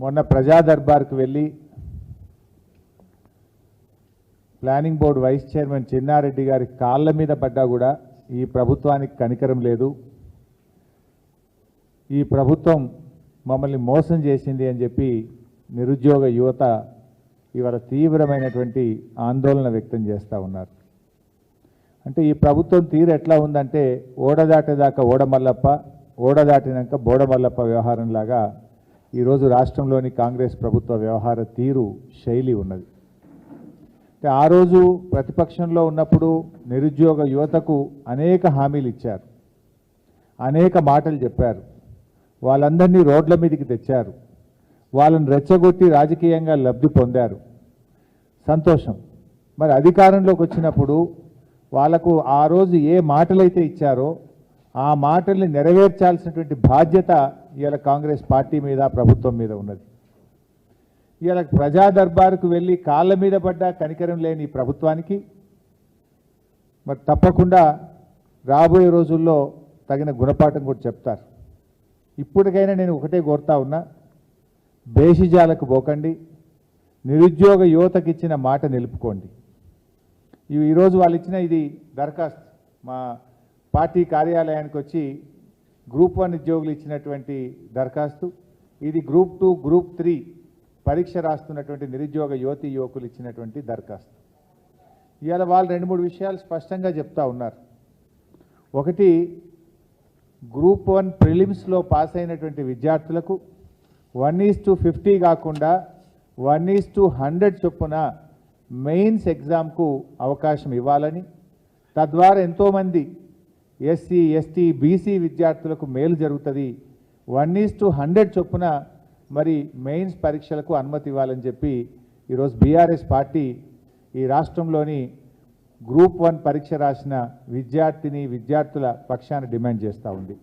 మొన్న ప్రజా దర్బార్కు వెళ్ళి planning board vice chairman Chinnareddy గారి కాళ్ళ మీద పడ్డా కూడా ఈ ప్రభుత్వానికి కనికరం లేదు. ఈ ప్రభుత్వం మమ్మల్ని మోసం చేసింది అని చెప్పి నిరుద్యోగ యువత ఇవాళ తీవ్రమైనటువంటి ఆందోళన వ్యక్తం చేస్తూ ఉన్నారు. అంటే ఈ ప్రభుత్వం తీరు ఎట్లా ఉందంటే ఓడదాటేదాకా ఓడమల్లప్ప ఓడదాటినాక బోడమల్లప్ప వ్యవహారంలాగా ఈరోజు రాష్ట్రంలోని కాంగ్రెస్ ప్రభుత్వ వ్యవహార తీరు శైలి ఉన్నది. అంటే ఆ రోజు ప్రతిపక్షంలో ఉన్నప్పుడు నిరుద్యోగ యువతకు అనేక హామీలు ఇచ్చారు. అనేక మాటలు చెప్పారు. వాళ్ళందరినీ రోడ్ల మీదకి తెచ్చారు. వాళ్ళని రెచ్చగొట్టి రాజకీయంగా లబ్ధి పొందారు. సంతోషం. మరి అధికారంలోకి వచ్చినప్పుడు వాళ్ళకు ఆ రోజు ఏ మాటలైతే ఇచ్చారో ఆ మాటల్ని నెరవేర్చాల్సినటువంటి బాధ్యత ఇవాళ కాంగ్రెస్ పార్టీ మీద ప్రభుత్వం మీద ఉన్నది. ఇవాళ ప్రజా దర్బారుకు వెళ్ళి కాళ్ళ మీద పడ్డ కనికరం లేని ప్రభుత్వానికి. మరి తప్పకుండా రాబోయే రోజుల్లో తగిన గుణపాఠం కూడా చెప్తారు. ఇప్పటికైనా నేను ఒకటే కోరుతా ఉన్నా బేషిజాలకు పోకండి నిరుద్యోగ యువతకి ఇచ్చిన మాట నిలుపుకోండి. ఇవి ఈరోజు వాళ్ళు ఇచ్చిన ఇది దరఖాస్తు. మా పార్టీ కార్యాలయానికి వచ్చి గ్రూప్ వన్ ఉద్యోగులు ఇచ్చినటువంటి దరఖాస్తు. ఇది గ్రూప్ టూ గ్రూప్ త్రీ పరీక్ష రాస్తున్నటువంటి నిరుద్యోగ యువతి యువకులు ఇచ్చినటువంటి దరఖాస్తు. ఇవాళ వాళ్ళు రెండు మూడు విషయాలు స్పష్టంగా చెప్తా ఉన్నారు. ఒకటి గ్రూప్ వన్ ప్రిలిమ్స్లో పాస్ అయినటువంటి విద్యార్థులకు వన్ ఈజ్ టు ఫిఫ్టీ కాకుండా వన్ ఈజ్ టు హండ్రెడ్ చొప్పున మెయిన్స్ ఎగ్జామ్కు అవకాశం ఇవ్వాలని. తద్వారా ఎంతోమంది ఎస్సీ ఎస్టీ బీసీ విద్యార్థులకు మేలు జరుగుతుంది. వన్ ఈజ్ టు హండ్రెడ్ చొప్పున మరి మెయిన్స్ పరీక్షలకు అనుమతి ఇవ్వాలని చెప్పి ఈరోజు బీఆర్ఎస్ పార్టీ ఈ రాష్ట్రంలోని గ్రూప్ వన్ పరీక్ష రాసిన విద్యార్థిని విద్యార్థుల పక్షాన్ని డిమాండ్ చేస్తూ ఉంది.